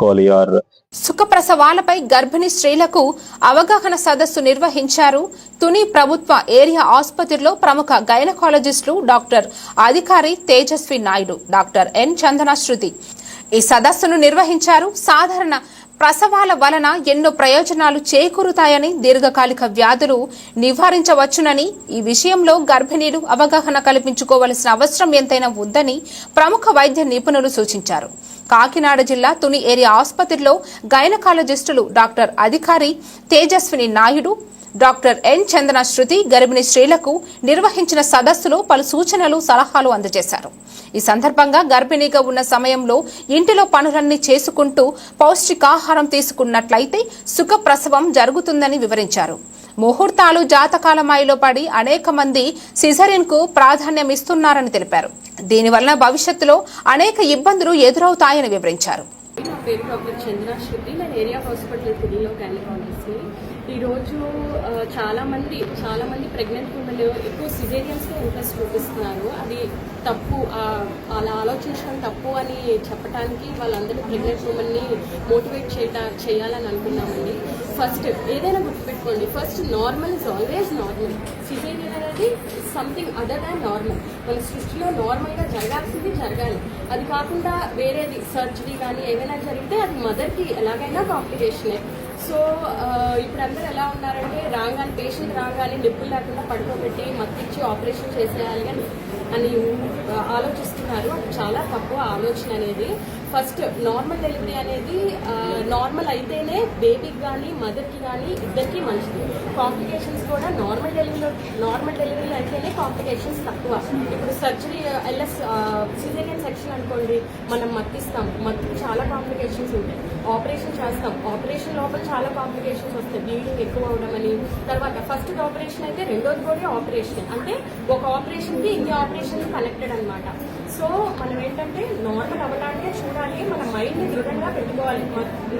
కాపాడుకోవాలి ఆర్? సుఖప్రసవాలపై గర్భిణీ స్త్రీలకు అవగాహన సదస్సు నిర్వహించారు తుని ప్రభుత్వ ఏరియా ఆసుపత్రిలో ప్రముఖ గైనకాలజిస్టులు doctor Adhikari Tejaswi Naidu doctor N Chandana Shruti. ఈ సదస్సును నిర్వహించారు. సాధారణ ప్రసవాల వలన ఎన్నో ప్రయోజనాలు చేకూరుతాయని దీర్ఘకాలిక వ్యాధులు నివారించవచ్చునని ఈ విషయంలో గర్భిణీలు అవగాహన కల్పించుకోవలసిన అవసరం ఎంతైనా ఉందని ప్రముఖ వైద్య నిపుణులు సూచించారు. కాకినాడ జిల్లా తుని ఏరియా ఆసుపత్రిలో గైనకాలజిస్టులు doctor Adhikari Tejaswini Naidu doctor N Chandana Shruti గర్భిణీ స్త్రీలకు నిర్వహించిన సదస్సులో పలు సూచనలు సలహాలు అందజేశారు. ఈ సందర్భంగా గర్భిణీగా ఉన్న సమయంలో ఇంటిలో పనులన్నీ చేసుకుంటూ పౌష్టికాహారం తీసుకున్నట్లయితే సుఖ ప్రసవం జరుగుతుందని వివరించారు. ముహూర్తాలు జాతకాల మాయలో పడి అనేక మంది సిజరిన్కు ప్రాధాన్యం ఇస్తున్నారని తెలిపారు. దీనివల్ల భవిష్యత్తులో అనేక ఇబ్బందులు ఎదురవుతాయని వివరించారు. నా పేరు డాక్టర్ చంద్ర శృతి నేను ఏరియా హాస్పిటల్ తుడిలో గైనకాలజిస్ట్ని ఈరోజు చాలామంది చాలామంది ప్రెగ్నెంట్ ఉండలు ఎక్కువ సిజేరియన్స్కి ఇంట్రెస్ట్ చూపిస్తున్నారు. అది తప్పు అలా ఆలోచించడం తప్పు అని చెప్పడానికి వాళ్ళందరూ ప్రెగ్నెంట్ ఉమెన్ని మోటివేట్ చేయటా చేయాలని అనుకున్నామండి. ఫస్ట్ ఏదైనా గుర్తుపెట్టుకోండి first normal is always normal caesarean అనేది సంథింగ్ అదర్ దాన్ నార్మల్ మన సృష్టిలో నార్మల్గా జరగాల్సింది జరగాలి. అది కాకుండా వేరేది సర్జరీ కానీ ఏమైనా జరిగితే అది మదర్కి ఎలాగైనా కాంప్లికేషనే సో ఇప్పుడు అందరూ ఎలా ఉన్నారంటే రాగానే పేషెంట్ రాగానే నిప్పులు లేకుండా పడుకోబెట్టి మత్తిచ్చి ఆపరేషన్ చేసేయాలి అని అని ఆలోచిస్తున్నారు. చాలా తక్కువ ఆలోచన అనేది. ఫస్ట్ నార్మల్ డెలివరీ అనేది నార్మల్ అయితేనే బేబీకి కానీ మదర్కి కానీ ఇద్దరికి మంచిది. కాంప్లికేషన్స్ కూడా నార్మల్ డెలివరీలో నార్మల్ డెలివరీ అయితేనే కాంప్లికేషన్స్ తక్కువ. ఇప్పుడు సర్జరీ ఎల్ఎస్ సిజేరియన్ సెక్షన్ అనుకోండి మనం మత్తిస్తాం మత్తుకు చాలా కాంప్లికేషన్స్ ఉంటాయి. ఆపరేషన్ చేస్తాం. ఆపరేషన్ లోపల చాలా కాంప్లికేషన్స్ వస్తాయి. బ్లీడింగ్ ఎక్కువ అవడం అని. తర్వాత ఫస్ట్ ఆపరేషన్ అయితే రెండోది కూడా ఆపరేషన్ అంటే ఒక ఆపరేషన్కి ఇన్ని ఆపరేషన్ కనెక్టెడ్ అన్నమాట సో మనం ఏంటంటే నార్మల్ అవ్వడానికే చూడాలి మన మైండ్ దృఢంగా పెట్టుకోవాలి.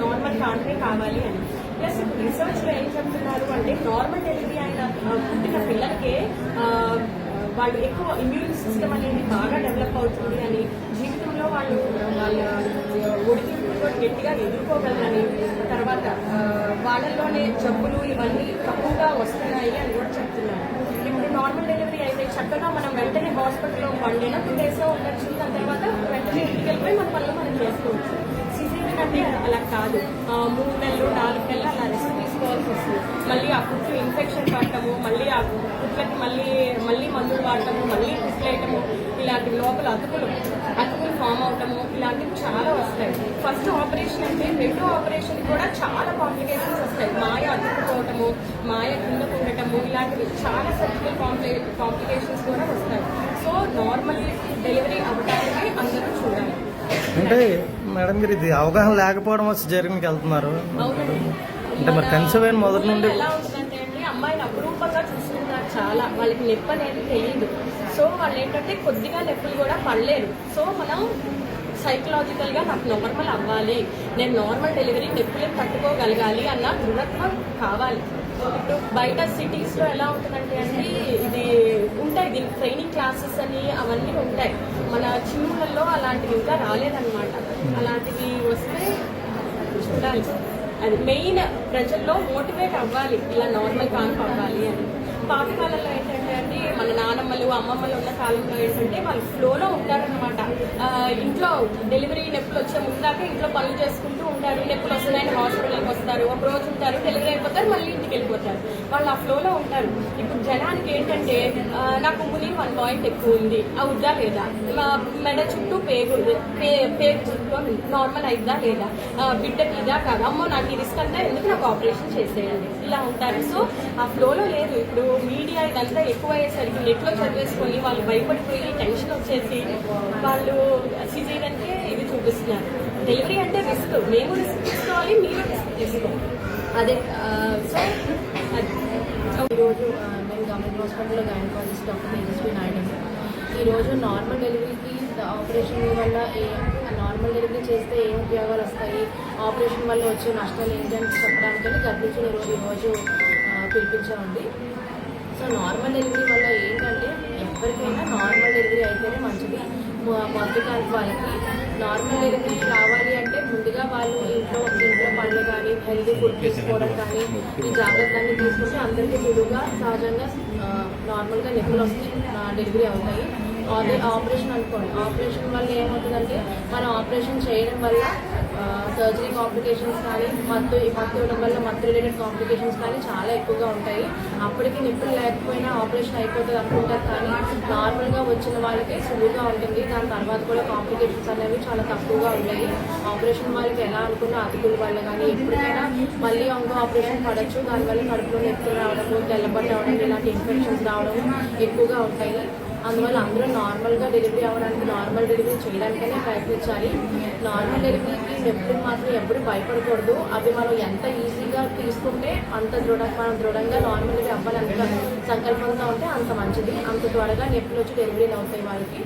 నార్మల్ కాంటే కావాలి అని. ప్లస్ ఇప్పుడు రీసెర్చ్లో ఏం చెప్తున్నారు అంటే నార్మల్ డెలివరీ అయిన పుట్టిన పిల్లలకే వాళ్ళు ఎక్కువ ఇమ్యూన్ సిస్టమ్ అనేది బాగా డెవలప్ అవుతుంది అని జీవితంలో వాళ్ళు వాళ్ళ ఒడిదుడుకులు కూడా గట్టిగా ఎదుర్కోగలరని తర్వాత ఆ, వాళ్ళల్లోనే జబ్బులు ఇవన్నీ తక్కువగా వస్తున్నాయి అని కూడా చెప్తున్నారు. నార్మల్ డెలివరీ అయితే చక్కగా మనం వెంటనే హాస్పిటల్లో వన్ డేనా టూ డేస్ ఉండొచ్చు దాని తర్వాత వెంటనే ఇంటికి వెళ్ళిపోయి మన పనులు మనం చేసుకోవచ్చు. సిజేరియన్ అంటే అలా కాదు. మూడు నెలలు నాలుగు నెలలు అలా వస్తుంది మళ్ళీ ఆ కుట్లు ఇన్ఫెక్షన్ పడటము మళ్ళీ ఆ కుట్లకి మళ్ళీ మళ్ళీ మందులు వాడటము మళ్ళీ కుట్లేయటము ఇలాంటి లోపల అతుకులు అతుకులు ఫామ్ అవటము ఇలాంటివి చాలా వస్తాయి. ఫస్ట్ ఆపరేషన్ అంటే రెండో ఆపరేషన్ కూడా చాలా కాంప్లికేషన్స్ వస్తాయి. మాయ అతుక్కుపోవటము మాయ కింద ఉండటము ఇలాంటివి చాలా సర్జికల్ కాంప్లి కాంప్లికేషన్స్ కూడా వస్తాయి. సో నార్మల్ డెలివరీ అవ్వడానికి అందరూ చూడాలి. అంటే మేడం మీరు ఇది అవగాహన లేకపోవడం వచ్చి జరిగినకి వెళ్తున్నారు. అంటే మరి కన్సీవ్ అయిన మొదటి నుండి ఎలా ఉంటుందంటే అండి అమ్మాయిని అపురూపంగా చూసుకుంటారు చాలా. వాళ్ళకి నొప్పి అనేది తెలియదు. సో వాళ్ళు ఏంటంటే కొద్దిగా నొప్పులు కూడా పడలేరు. సో మనం సైకలాజికల్గా నాకు నార్మల్ అవ్వాలి. నేను నార్మల్ డెలివరీ నొప్పులు తట్టుకోగలగాలి అన్న దృఢత్వం కావాలి. ఇప్పుడు బయట సిటీస్లో ఎలా ఉంటుందంటే అండి ఇది ఉంటాయి. దీనికి ట్రైనింగ్ క్లాసెస్ అని అవన్నీ ఉంటాయి. మన చిన్నూళ్ళల్లో అలాంటివి ఇంకా రాలేదన్నమాట. అలాంటివి వస్తే చూడాలి. అది మెయిన్ ప్రజల్లో మోటివేట్ అవ్వాలి. ఇలా నార్మల్ కాన్పు అవ్వాలి అని. పాత కాలంలో మన నానమ్మలు అమ్మమ్మలు ఉన్న కాలంలో ఏంటంటే వాళ్ళు ఫ్లోలో ఉంటారనమాట ఇంట్లో డెలివరీ నొప్పులు వచ్చే ముందాక ఇంట్లో పనులు చేసుకుంటూ ఉంటారు. నొప్పులు వస్తున్నాయని హాస్పిటల్కి వస్తారు. ఒక రోజు ఉంటారు డెలివరీ అయిపోతారు మళ్ళీ ఇంటికి వెళ్ళిపోతారు. వాళ్ళు ఆ ఫ్లోలో ఉంటారు. ఇప్పుడు జనానికి ఏంటంటే నాకు ముని వన్ పాయింట్ ఎక్కువ ఉంది. అవుద్దా లేదా? మా మెడ చుట్టూ పేగు పే పేగు చుట్టూ నార్మల్ అయిద్దా లేదా? బిడ్డకి ఇదా కాదు? అమ్మో నాకు ఈ రిస్క్ అంతా ఎందుకు? నాకు ఆపరేషన్ చేసేయండి. ఇలా ఉంటారు. సో ఆ ఫ్లోలో లేదు. ఇప్పుడు మీడియా ఇదంతా ఎక్కువ అయ్యేసరికి నెట్లో చదివేసుకొని వాళ్ళు భయపడిపోయి టెన్షన్ వచ్చేసి వాళ్ళు సిజేరియన్కే ఇది చూపిస్తున్నారు. డెలివరీ అంటే రిస్క్ మేము రిస్క్ తీసుకోవాలి మీరు రిస్క్ తీసుకోవాలి. అదే సో ఈరోజు నేను గవర్నమెంట్ హాస్పిటల్లో గైనకాలజిస్ట్ డాక్టర్ తేజస్వి నాయుడు. ఈరోజు నార్మల్ డెలివరీకి ఆపరేషన్ వల్ల ఏ నార్మల్ డెలివరీ చేస్తే ఏం ఉపయోగాలు వస్తాయి? ఆపరేషన్ వల్ల వచ్చే నష్టాలు ఏంటి అని చెప్పడానికని గర్భించిన రోజు ఈరోజు పిలిపించామండి. సో నార్మల్ డెలివరీ వల్ల ఏంటంటే ఎవరికైనా నార్మల్ డెలివరీ అయితేనే మంచిది. మొదటి కాలం వాళ్ళకి నార్మల్ డెలివరీ రావాలి అంటే ముందుగా వాళ్ళు ఇంట్లో ఇంట్లో పనులు కానీ హెల్తీ ఫుడ్ తీసుకోవడం కానీ ఈ జాగ్రత్తలన్నీ తీసుకుంటే అందరికీ సులువుగా సహజంగా నార్మల్గా నొప్పులు వస్తాయి డెలివరీ అవుతాయి. అదే ఆపరేషన్ అనుకోండి. ఆపరేషన్ వల్ల ఏమవుతుందంటే మనం ఆపరేషన్ చేయడం వల్ల సర్జరీ కాంప్లికేషన్స్ కానీ మత్తు మత్తు ఇవ్వడం వల్ల మత్తు రిలేటెడ్ కాంప్లికేషన్స్ కానీ చాలా ఎక్కువగా ఉంటాయి. అప్పటికి నిప్పులు లేకపోయినా ఆపరేషన్ అయిపోతుంది అనుకుంటారు కానీ నార్మల్గా వచ్చిన వాళ్ళకి సులువుగా ఉంటుంది. దాని తర్వాత కూడా కాంప్లికేషన్స్ అనేవి చాలా తక్కువగా ఉంటాయి. ఆపరేషన్ వాళ్ళకి ఎలా అనుకున్న అతుకుల వల్ల కానీ ఎప్పటికైనా మళ్ళీ అంగో ఆపరేషన్ పడచ్చు. దానివల్ల కడుపులో నొప్పులు రావడము తెల్లబడి రావడం ఇలాంటి ఇన్ఫెక్షన్స్ రావడం ఎక్కువగా ఉంటాయి. అందువల్ల అందరూ నార్మల్గా డెలివరీ అవ్వడానికి నార్మల్ డెలివరీ చేయడానికనే ప్రయత్నించాలి. నార్మల్ డెలివరీకి నొప్పులు మాత్రం ఎప్పుడు భయపడకూడదు. అవి మనం ఎంత ఈజీగా తీసుకుంటే అంత దృఢ మనం దృఢంగా నార్మల్ డెలివరీ అవ్వాలని సంకల్పంగా ఉంటే అంత మంచిది. అంత త్వరగా నొప్పులు వచ్చి డెలివరీలు అవుతాయి వాళ్ళకి.